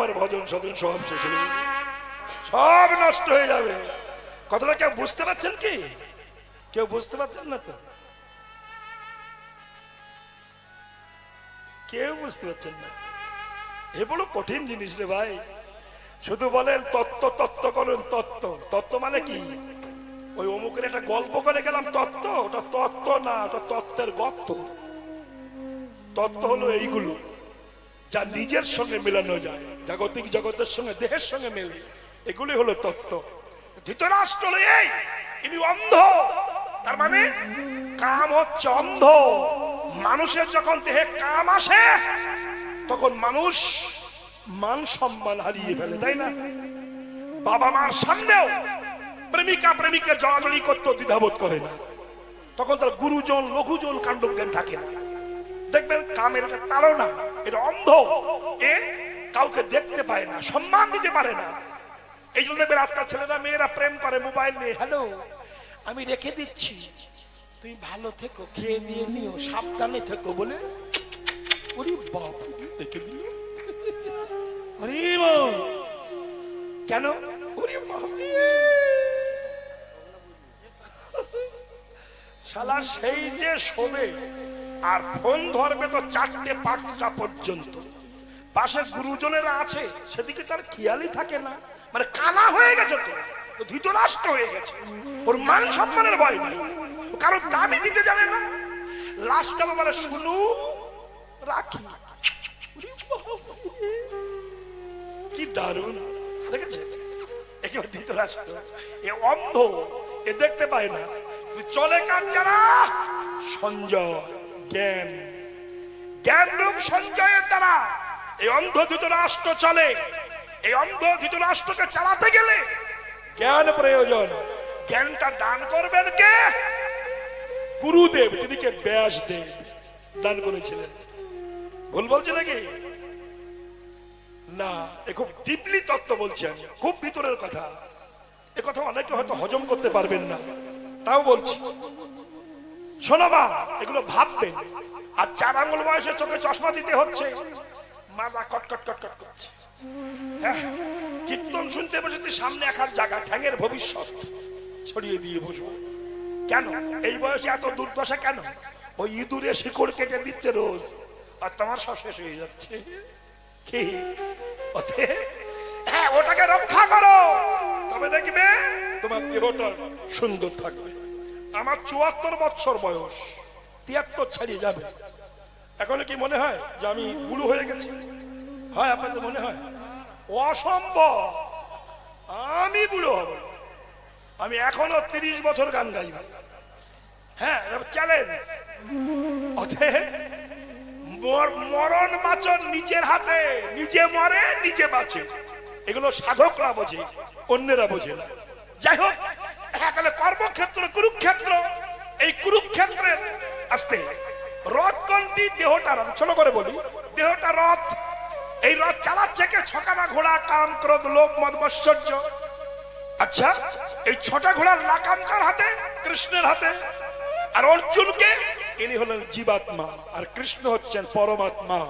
আমার ভজন সজন সব শেষ হয়ে যাবে। সব নষ্ট হয়ে যাবে। কথাটা কেউ বুঝতে পারছেন কি? কেউ বুঝতে পারছেন না তো? কেউ বুঝতে পারছেন না। এ বড় কঠিন জিনিস রে ভাই। শুধু বলেন তত্ত্ব তত্ত্ব করেন, তত্ত্ব। তত্ত্ব মানে কি? ওই অমুকের একটা গল্প করে গেলাম, তত্ত্ব। ওটা তত্ত্ব না, ওটা তত্ত্বের গপ্ত তত্ত্ব হলো এইগুলো। যা নিজের সঙ্গে মেলানো যায়, জাগতিক জগতের সঙ্গে, দেহের সঙ্গে মেলে। এগুলি হলো তত্ত্ব। ধৃতরাষ্ট্র এই, ইনি অন্ধ। তার মানে কাম হচ্ছে অন্ধ। মানুষের যখন দেহে কাম আসে, তখন মানুষ মান সম্মান হারিয়ে ফেলে, তাই না? বাবা মার সামনেও প্রেমিকা প্রেমিকা জড়াজড়ি করতে দ্বিধাবোধ করে না। তখন তার গুরুজন, লঘুজন কাণ্ডজ্ঞান থাকে না। দেখবেন কামের একটা তাড়না। এটা অন্ধ। এ কাউকে দেখতে পায় না, সম্মান দিতে পারে না। এই জন্য দেখবেন আজকাল ছেলেরা, মেয়েরা প্রেম করে মোবাইল নিয়ে। হ্যালো, আমি রেখে দিচ্ছি। তুমি ভালো থেকো, খেয়ে দিয়ে নিও, সাবধানে থেকো, বলে দিল। কেন? শালা সেই যে শোবে আর ফোন ধরবে তো চারটে পাঁচটা পর্যন্ত। পাশে গুরুজনেরা আছে, সেদিকে তার খেয়ালই থাকে না। মানে কানা হয়ে গেছে তো ধৃতরাষ্ট্র হয়ে গেছে। ওর মান সম্মানের ভয় নাই। কারও দামি দিতে জানে না। লাস্টটা বলে, শুনু, রাখি। কি দারুণ। দেখেছে? একেবারে ধৃতরাষ্ট্র। এ অন্ধ, এ দেখতে পায় না। চলে কার যারা সঞ্জয়। জ্ঞান। জ্ঞান রূপ সঞ্জয়ের দ্বারা এই অন্ধ ধৃতরাষ্ট্র চলে। এই অন্ধ ধৃতরাষ্ট্রকে চালাতে গেলে জ্ঞান প্রয়োজন। জ্ঞানটা দান করবেন কে? গুরুদেব তিনিকে ব্যাস দেব দান করেছিলেন। ভুল বলছি নাকি? না, এ খুব ডিপলি তত্ত্ব বলছেন খুব ভিতরের কথা। এ কথা অনেকে হয়তো হজম করতে পারবেন না, তাও বলছি। শোনো মা এগুলো ভাববেন। আর চার আঙুল বয়সে চোখে চশমা দিতে হচ্ছে। মাজা কটকট কটকট করছে। হ্যাঁ, কীর্তন শুনতে বসেছি সামনে একার জায়গা ঠ্যাঙের ভবিষ্যৎ। ছড়িয়ে দিয়ে বসবো। কেন? এই বয়সে এত দুর্দশা কেন? ওই ইঁদুরে শিকড় কেটে দিচ্ছে রোজ। আর তোমার সব শেষ হয়ে যাচ্ছে। কি ওতে হ্যাঁ ওটাকে রক্ষা করো। তবে দেখবে তোমার দেহটা সুন্দর থাকবে। আমার চুয়াত্তর বছর বয়স, তিয়াত্তর ছাড়িয়ে যাবে। এখন কি মনে হয় যে আমি বুড়ো হয়ে গেছি? হয় আপনাদের মনে হয়? অসম্ভব! আমি বুড়ো হব। আমি এখনও তিরিশ বছর গান গাইব। হ্যাঁ চ্যালেঞ্জ অতএব, মর- মরণ বাচন নিজের হাতে, নিজে মরে নিজে বাঁচে। এগুলো সাধকরা বোঝে, অন্যেরা বোঝে না। যাই হোক হ্যাঁ তাহলে কর্মক্ষেত্র কুরুক্ষেত্র এই কুরুক্ষেত্রে আসতে। রথ কোনটি দেহটা রথ ছোট করে বলি দেহটা রথ এই রথ চালাচ্ছে কে? ছকানা ঘোড়া কাম ক্রোধ লোভ মদ মৎসর্য আচ্ছা এই ছটা ঘোড়ার লাকাম কার হাতে? কৃষ্ণের হাতে। আর অর্জুনকে ইনি হলেন জীবাত্মা আর কৃষ্ণ হচ্ছেন পরমাত্মা।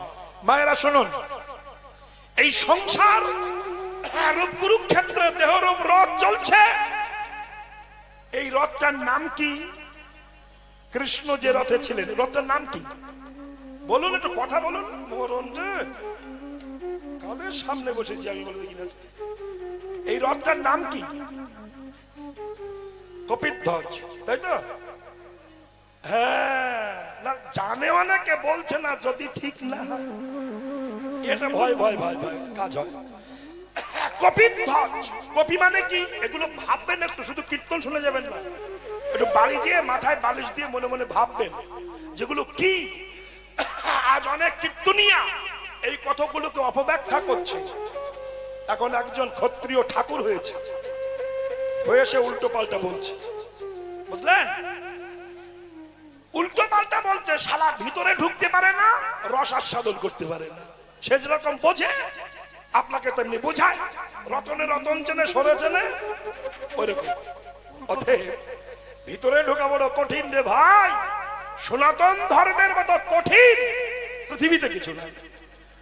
মায়েরা শুনুন। এই সংসার হ্যাঁ, রূপ কুরুক্ষেত্রে দেহরূপ রথ চলছে। রথটার নাম কি? কৃষ্ণ যে রথে ছিলেন, রথটার নাম কি? বলুন একটু কথা বলুন। মরণ রে কাদের সামনে বসেছি আমি বলে দেখি এই রথটার নাম কি? কপিধ্বজ, তাই তো? হ্যাঁ জানে অনেকে বলছে না যদি ঠিক না এটা ভয় ভয় ভয় ভয়, কাজ হয়। কপিধ্বজ কপি মানে কি? এগুলো ভাববেন একটু, শুধু কীর্তন শুনে যাবেন না। একটু বাড়ি যেয়ে মাথায় বালিশ দিয়ে মনে মনে ভাববেন, যেগুলো কি? আজ অনেক কীর্তনিয়া এই কথাগুলোকে অপব্যাখ্যা করছে। এখন একজন ক্ষত্রিয় ঠাকুর হয়েছে। হয়ে সে উল্টো পাল্টা বলছে। বুঝলেন? উল্টো পাল্টা বলছে শালা ভিতরে ঢুকতে পারে না, রস আস্বাদন করতে পারে না। সে যেরকম বোঝে আপনাকে তেমনি বোঝায় রতনে রতন চেনে, সরে চেনে। ওইরকম। ভিতরে ঢোকা বড় কঠিন রে ভাই। সনাতন ধর্মের মতো কঠিন পৃথিবীতে কিছু নাই।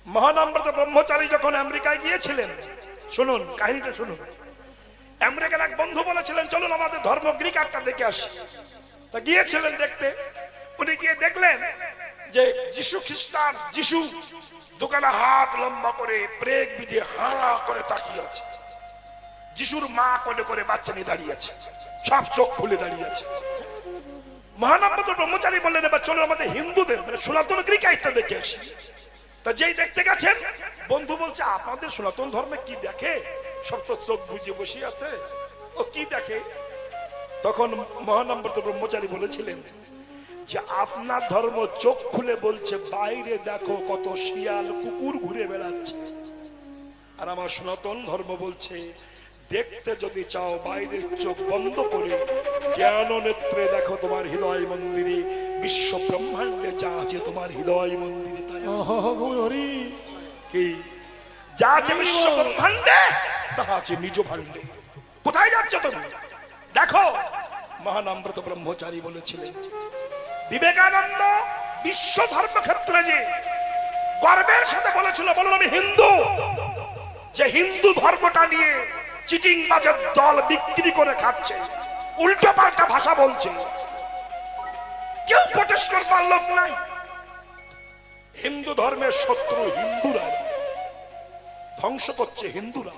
মহানাম্রত ব্রহ্মচারী যখন আমেরিকায় গিয়েছিলেন, শুনুন, কাহিনীটা শুনুন। আমেরিকার এক বন্ধু বলেছিলেন, চলুন আমাদের ধর্ম গ্রিক একটা দেখে আসি। তা গিয়েছিলেন দেখতে। উনি গিয়ে দেখলেন যে যিশু খ্রিস্টান, যিশু দোকানে হাত লম্বা করে ব্রেক বিধে হাঁ করে তাকিয়ে আছে। যিশুর মা কোলে করে বাচ্চা নিয়ে দাঁড়িয়ে আছে, সব চোখ খুলে দাঁড়িয়ে আছে। মহানম্বত ব্রহ্মচারী বললেন, এবার চলো আমাদের হিন্দুদের মানে সনাতন গ্রিক একটা দেখে আসি। তা যেই দেখতে গেছেন, বন্ধু বলছে, আপনাদের সনাতন ধর্মে কি দেখে? সব তো চোখ বুঝে বসে আছে। ও কি দেখে? তখন মহানম্বত ব্রহ্মচারী বলেছিলেন যে আপনার ধর্ম চোখ খুলে বলছে বাইরে দেখো কত শিয়াল কুকুর ঘুরে বেড়াচ্ছে। আর আমার সনাতন ধর্ম বলছে দেখতে যদি চাও বাইরের চোখ বন্ধ করে জ্ঞান নেত্রে দেখো তোমার হৃদয় মন্দিরে বিশ্ব ব্রহ্মাণ্ডে যা আছে তোমার হৃদয় মন্দিরে তাই হরি। কি? যা আছে বিশ্ব ব্রহ্মাণ্ডে তাহা আছে নিজ ভাণ্ডে। কোথায় যাচ্ছ তুমি? দেখো। মহানাম্রত ব্রহ্মচারী বলেছিলেন বিবেকানন্দ বিশ্ব ধর্মক্ষেত্রে যে গর্বের সাথে বলেছিল, বলুন আমি হিন্দু, যে হিন্দু ধর্মটা নিয়ে চিটিং বাজের দল বিক্রি করে খাচ্ছে উল্টো পাল্টা ভাষা বলছে। কেউ প্রটেস্ট করবার নাই। হিন্দু ধর্মের শত্রু হিন্দুরা। ধ্বংস করছে হিন্দুরা।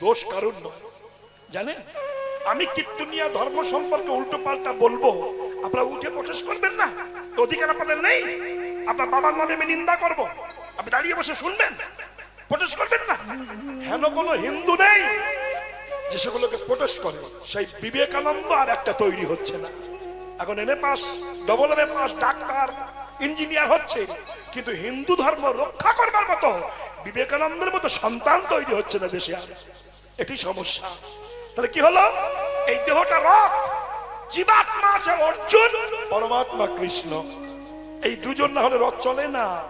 দোষ কারণ নয়। জানেন? আমি কীর্তনিয়া ধর্ম সম্পর্কে উল্টো পাল্টা বলব? আপনারা উঠে প্রকাশ করবেন না। অধিকার আপনাদের নেই। আপনার বাবার নামে আমি নিন্দা করব। আপনি দাঁড়িয়ে বসে শুনবেন। প্রটেস্ট করবেন না। হেন কোনো হিন্দু নেই যে সেগুলোকে প্রটেস্ট করে? সেই বিবেকানন্দ আর একটা তৈরি হচ্ছে না। এখন M A pass double M A pass, doctor engineer হচ্ছে। কিন্তু হিন্দু ধর্ম রক্ষা করবার মতো, বিবেকানন্দের মতো সন্তান তৈরি হচ্ছে না দেশে আর। এটি সমস্যা। তাহলে কি হলো? এই দেহটা রথ জীবাত্মা আছে, অর্জুন। পরমাত্মা কৃষ্ণ। এই দুজন না হলে রথ চলে না।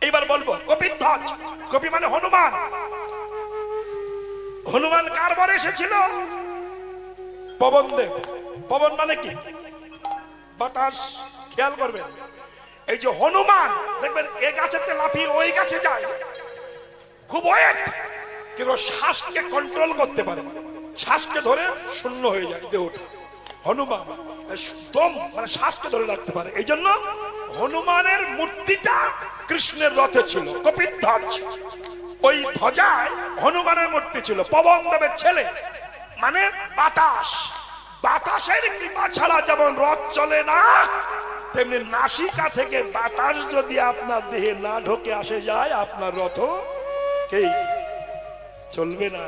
এইবার বলব কপিধ্বজ কপি মানে হনুমান। হনুমান কার বরে এসেছিল? পবন দেব। পবন মানে কি? বাতাস। খেয়াল করবেন। এই যে হনুমান, দেখবেন এ গাছেতে লাফিয়ে ওই গাছে যায়। খুব ওয়েট। কিন্তু শ্বাসকে কন্ট্রোল করতে পারে। শ্বাসকে ধরে শূন্য হয়ে যায় দেহটা। হনুমান দম মানে শ্বাসকে ধরে রাখতে পারে। এই জন্য হনুমানের মূর্তিটা কৃষ্ণের রথে ছিল কপিধ্বজ ওই ধ্বজায় হনুমানের মূর্তি ছিল, পবন দেবের ছেলে মানে বাতাস। বাতাসের কৃপা ছাড়া যেমন রথ চলে না, তেমনি নাসিকা থেকে বাতাস যদি আপনার দেহে না ঢোকে, আসে যায়, আপনার রথ কে? চলবে না।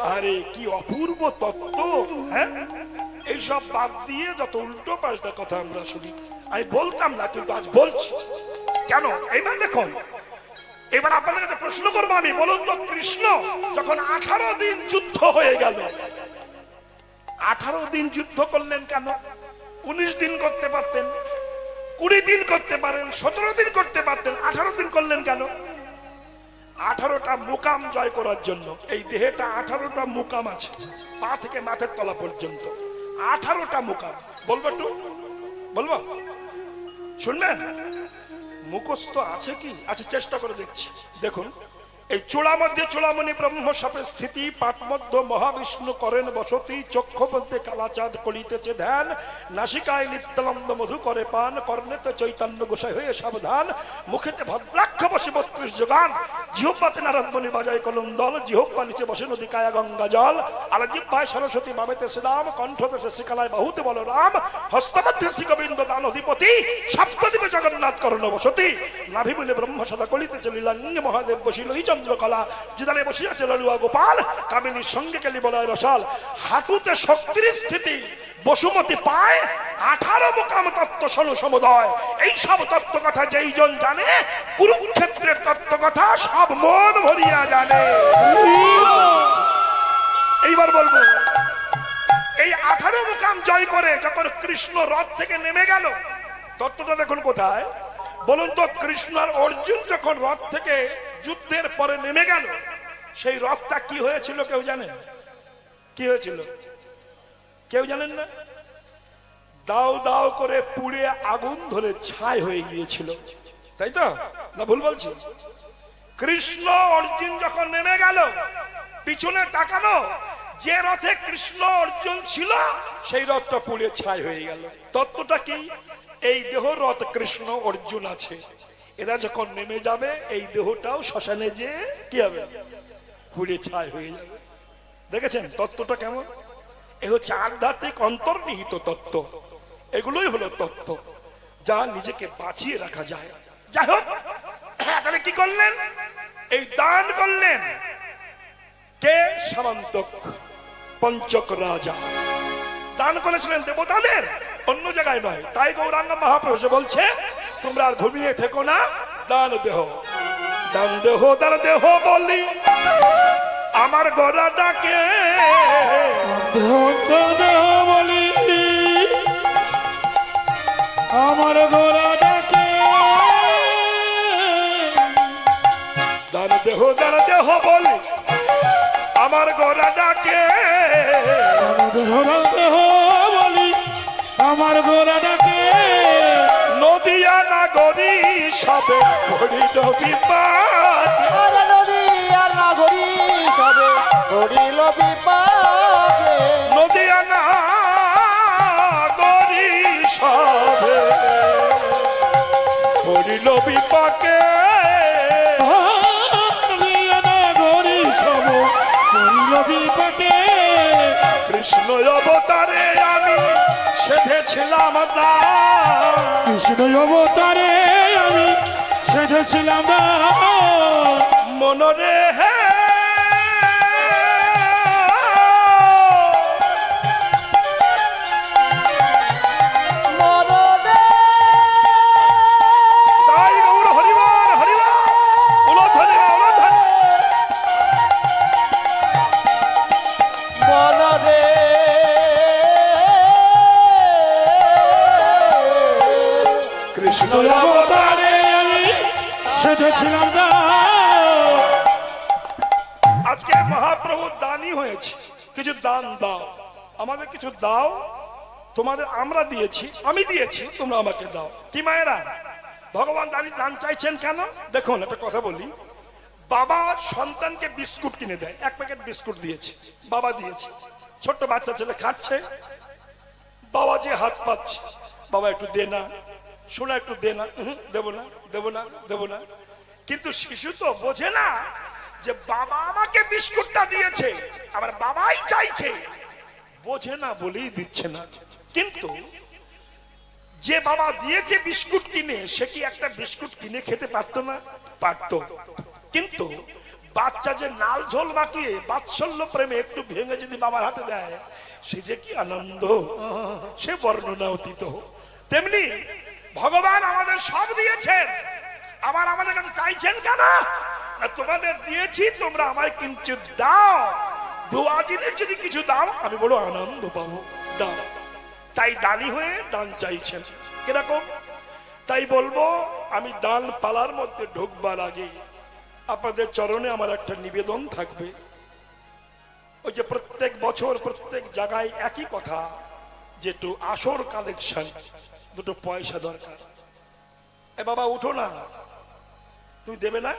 আরে, কি অপূর্ব তত্ত্ব হ্যাঁ? এইসব বাদ দিয়ে যত উল্টো পাল্টা কথা আমরা শুনি। আমি বলতাম না, কিন্তু আজ বলছি। কেন? এইবার দেখুন। এবার আপনাদের কাছে প্রশ্ন করব আমি। বলুন তো, কৃষ্ণ যখন আঠারো দিন যুদ্ধ হয়ে গেল, আঠারো দিন যুদ্ধ করলেন কেন? উনিশ দিন করতে পারতেন, কুড়ি দিন করতে পারেন, সতেরো দিন করতে পারতেন, আঠারো দিন করলেন কেন? আঠারোটা মুকাম জয় করার জন্য। এই দেহেটা আঠারোটা মুকাম আছে, পা থেকে মাথার তলা পর্যন্ত। আঠারোটা মুকাম। বলব একটু? বলব? শুনবেন? মুখস্থ আছে কি? আচ্ছা চেষ্টা করে দেখছি। দেখুন। এই চূড়া মধ্যে চূড়ামণি ব্রহ্ম সাপে স্থিতি, পাট মধ্য মহাবিষ্ণু করেন বসতি, চক্ষ বলতে কালাচাঁদ করিতেছে ধ্যান, নাসিকায় নিত্যানন্দ মধু করে পান, কর্ণেতে চৈতন্য গোসাই হয়ে সাবধান, মুখেতে ভদ্রাক্ষ বসে বত্রিশ যোগান, জিহ্বাতে নারদমণি বাজায় কলন্দল, জিহ্বা নিচে বসে নদী কায়া গঙ্গা জল আলা জিহ্বায় সরস্বতী বাবেতে শ্রীরাম, কণ্ঠতে শিকালায় বাহুতে বল রাম হস্তমধ্যে শ্রী গোবিন্দ দান অধিপতি সপ্তদ্বীপে জগন্নাথ করণ বসতি। নাভি বলে ব্রহ্ম সদা কলিতেছে লীলাঙ্গে মহাদেব বসিল চন্দ্রকলা জিদানে বসিয়াছে ললুয়া গোপাল কামিনীর সঙ্গে কেলি বলয় রসাল। হাঁটুতে শক্তির স্থিতি, বসুমতি পায়, আঠারো মোকাম তত্ত্ব ষোলো সমুদয়। এই সব তত্ত্ব কথা যেই জন জানে, কুরুক্ষেত্রের তত্ত্ব কথা সব মন ভরিয়া জানে। এইবার বলব, এই আঠারো মুকাম জয় করে যখন কৃষ্ণ রথ থেকে নেমে গেল, তত্ত্বটা দেখুন কোথায়? বলুন তো, কৃষ্ণ আর অর্জুন যখন রথ থেকে যুদ্ধের পরে নেমে গেল। সেই রথটা কি হয়েছিল কেউ জানেন? কি হয়েছিল? কেউ জানেন না? দাও দাও করে পুড়ে আগুন ধরে ছাই হয়ে গিয়েছিল। তাই তো? না ভুল বলছি? কৃষ্ণ অর্জুন যখন নেমে গেল, পিছনে তাকানো, যে রথে কৃষ্ণ অর্জুন ছিল, সেই রথটা পুড়ে ছাই হয়ে গেল। তত্ত্বটা কি? এই দেহ রথ কৃষ্ণ অর্জুন আছে। এরা যখন নেমে যাবে এই দেহটাও শ্মশানে যে কি হবে? পুড়ে ছাই হয়ে যাবে। দেখেছেন তত্ত্বটা কেমন? এ হচ্ছে আধ্যাত্মিক অন্তর্নিহিত তত্ত্ব। এগুলোই হলো তত্ত্ব যা নিজেকে বাঁচিয়ে রাখা যায়। যাই হোক হ্যাঁ, তাহলে কি করলেন? এই দান করলেন কে? সামন্তক পঞ্চক রাজা। দান করেছিলেন দেবতাদের? অন্য জায়গায় নয়। তাই গৌরাঙ্গ মহাপ্রভু বলছে তোমরা আর ঘুমিয়ে থেকো না। দান দেহ। দান দেহ দান দেহ বলি। আমার গড়া ডাকে বলি। আমার ঘোড়া ডাকে দান দেহ দান দেহ বলি। আমার গড়া ডাকে দেহ বলি। আমার ঘোড়া ডাকে নদিয়া নাগরী সবে পড়িল বিপাক আরে নদী আর নাগরী সবে পড়িল বিপাকে নদিয়া নাগরী সবে পড়িল বিপাকে কৃষ্ণ অবতারে আমি সেধেছিলাম ছিলাম কৃষ্ণ অবতারে আমি সেজেছিলাম না। মনরে হে কিছু দাও, তোমাদের আমরা দিয়েছি, আমি দিয়েছি, তোমরা আমাকে দাও। কি মায়েরা? ভগবান দানি দান চাইছেন কেন? দেখুন, একটা কথা বলি। বাবা সন্তানকে বিস্কুট কিনে দেয়, এক প্যাকেট বিস্কুট দিয়েছে, বাবা দিয়েছে। ছোট্ট বাচ্চা ছেলে খাচ্ছে, বাবা যে হাত পাচ্ছে, বাবা একটু দে না শোনা একটু দে না দেবো না দেবো না দেবো না। কিন্তু শিশু তো বোঝে না যে বাবা আমাকে বিস্কুটটা দিয়েছে, আমার বাবাই চাইছে। বোঝে না, বলেই দিচ্ছে না। কিন্তু যে বাবা দিয়েছে বিস্কুট কিনে, সে কি একটা বিস্কুট কিনে খেতে পারতো না? পারতো। কিন্তু বাচ্চা যে নাল ঝোল মাখিয়ে বাৎসল্য প্রেমে একটু ভেঙে যদি বাবার হাতে দেয়, সে যে কি আনন্দ। সে বর্ণনা অতীত। তেমনি ভগবান আমাদের সব দিয়েছেন। আবার আমাদের কাছে চাইছেন কেন? তোমাদের দিয়েছি, তোমরা আমায় কিঞ্চিত দাও। দোয়া জিনিস যদি কিছু দাও আমি বড় আনন্দ পাবো। দাও। তাই দানি হয়ে দান চাইছেন। কীরকম? তাই বলব, আমি দান পালার মধ্যে ঢুকবার আগে আপনাদের চরণে আমার একটা নিবেদন থাকবে। ওই যে প্রত্যেক বছর প্রত্যেক জায়গায় একই কথা, যে একটু আসর কালেকশন, দুটো পয়সা দরকার। এ বাবা, উঠো না। তুমি দেবে না?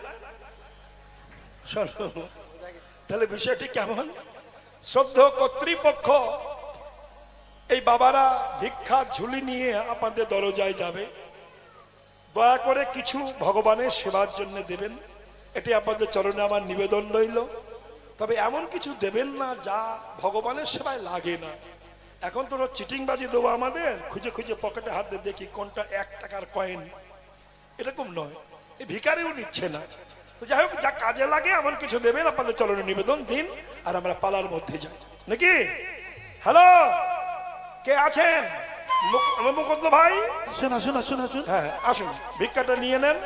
শোনো। তাহলে বিষয়টি কেমন? শ্রদ্ধ কর্তৃপক্ষ, এই বাবারা ভিক্ষা ঝুলি নিয়ে আপনাদের দরজায় যাবে। দয়া করে কিছু ভগবানের সেবার জন্য দেবেন। এটি আপনাদের চরণে আমার নিবেদন রইল। তবে এমন কিছু দেবেন না যা ভগবানের সেবায় লাগে না। এখন তো চিটিংবাজি দেবো আমাদের, খুঁজে খুঁজে পকেটে হাত দেখি কোনটা এক টাকার কয়েন এরকম নয়। এই ভিকারিও নিচ্ছে না। তো যাই হোক যা কাজে লাগে এমন কিছু দেবেন আপনাদের চরণে নিবেদন দিন আর আমরা পালার মধ্যে যাই। নাকি? হ্যালো? কে আছেন? মুকুন্দ ভাই? আসুন আসুন আসুন আসুন হ্যাঁ আসুন ভিক্ষাটা নিয়ে নেন।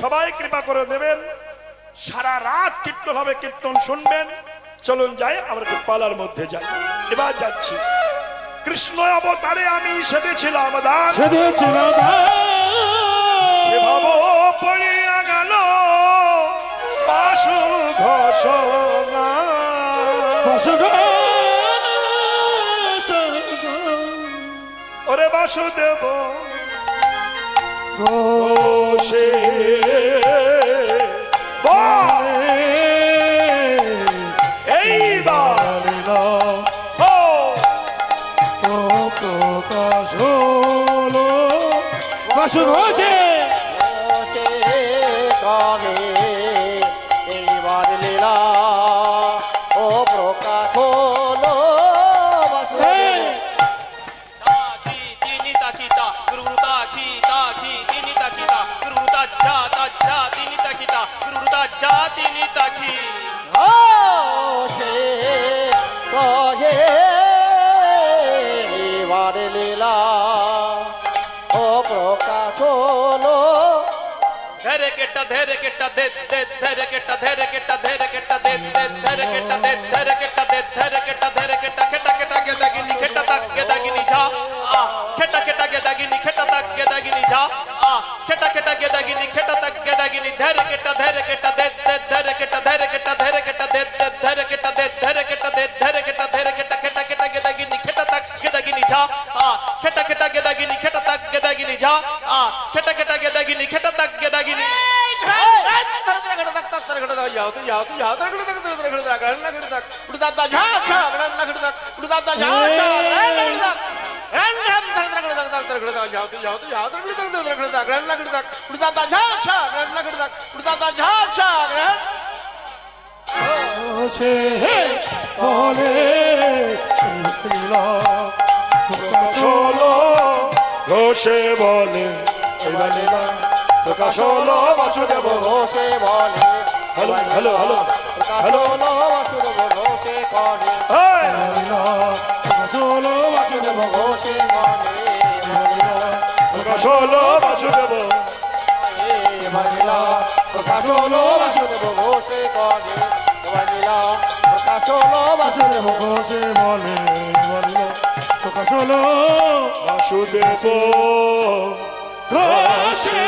সবাই কৃপা করে দেবেন। সারা রাত কীর্তন হবে কীর্তন শুনবেন। চলুন যাই আমরা একটু পালার মধ্যে যাই। এবার যাচ্ছি। কৃষ্ণ অবতারে আমি সেবেছিলাম দান। সেজেছিলাম না সে ভাব পাশু ঘোষণা ওরে বাসুদেব ঘোষে বাসু। ঘোষে লীলা ও প্রকাশ হলো ধরে কেটা ধরে কেটা দে দে ধরে কেটা ধরে কেটা ধরে কেটা দে দে ধরে কেটা দে ধরে কেটা দে ধরে কেটা ধরে কেটা কেটা কেটা গে দাগিনি কেটা তাক গে দাগিনি যা আ কেটা কেটা গে দাগিনি কেটা তাক গে দাগিনি যা আ কেটা কেটা গে দাগিনি কেটা তাক গে দাগিনি ধরে কেটা ধরে কেটা দে দে ধরে কেটা ধরে কেটা ধরে কেটা দে দে ধরে কেটা দে ধরে কেটা দে ধরে কেটা ধরে গে দাগিনি যা আ কেটা কেটা গে দাগিনি কেটা তাক গে দাগিনি যা আ কেটা কেটা গে দাগিনি কেটা তাক গে দাগিনি ঘোষে বলে বলে লীলা প্রকাশ হলো বাসুদেব ঘোষে বলে hello, hello, hello, hello. Basudeb ঘোষে প্রকাশ হলো বাসুদেব। ঘোষে কহে প্রকাশ বাসুদেব হলো বাসুদেব ঘোষে কহে মহিলা বাসুদেব ঘোষে বলে বলিল প্রকাশ হলো বাসুদেব। রসে